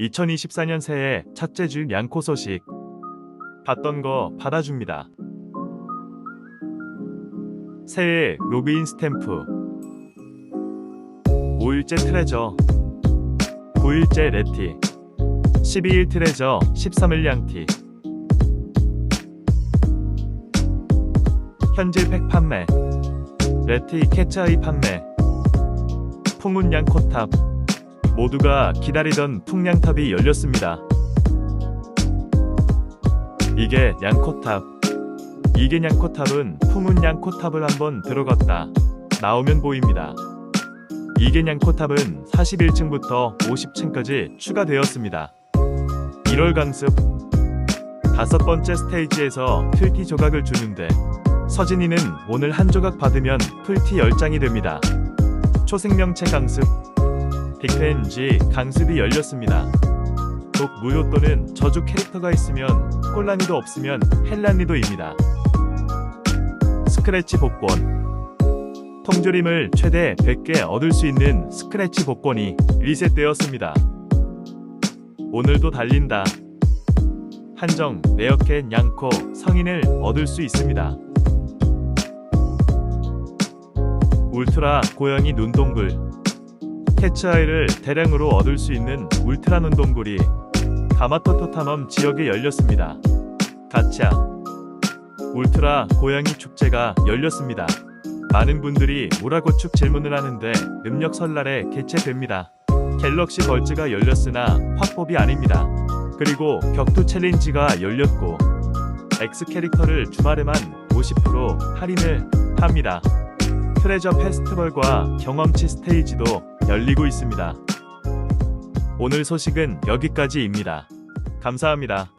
2024년 새해 첫째 주 양코 소식. 받던 거 받아줍니다. 새해 로그인 스탬프. 5일째 트레저. 9일째 레티. 12일 트레저, 13일 양티. 현질 팩 판매. 레티 캐치아이 판매. 풍운 양코탑. 모두가 기다리던 풍량탑이 열렸습니다. 이게 양코탑. 이게 양코탑은 풍운 양코탑을 한번 들어갔다. 나오면 보입니다. 이게 양코탑은 41층부터 50층까지 추가되었습니다. 1월 강습. 다섯 번째 스테이지에서 풀티 조각을 주는데 서진이는 오늘 한 조각 받으면 풀티 10장이 됩니다. 초생명체 강습. 빅팬지 강습이 열렸습니다. 독 무효 또는 저주 캐릭터가 있으면 콜라니도 없으면 헬란니도입니다. 스크래치 복권 통조림을 최대 100개 얻을 수 있는 스크래치 복권이 리셋되었습니다. 오늘도 달린다. 한정 레어캣 양코 성인을 얻을 수 있습니다. 울트라 고양이 눈동글 캐치아이를 대량으로 얻을 수 있는 울트라 눈동굴이 가마토토타넘 지역에 열렸습니다. 가차 울트라 고양이 축제가 열렸습니다. 많은 분들이 우라고축 질문을 하는데 음력 설날에 개최됩니다. 갤럭시 벌즈가 열렸으나 확법이 아닙니다. 그리고 격투 챌린지가 열렸고 X 캐릭터를 주말에만 50% 할인을 합니다. 트레저 페스티벌과 경험치 스테이지도 열리고 있습니다. 오늘 소식은 여기까지입니다. 감사합니다.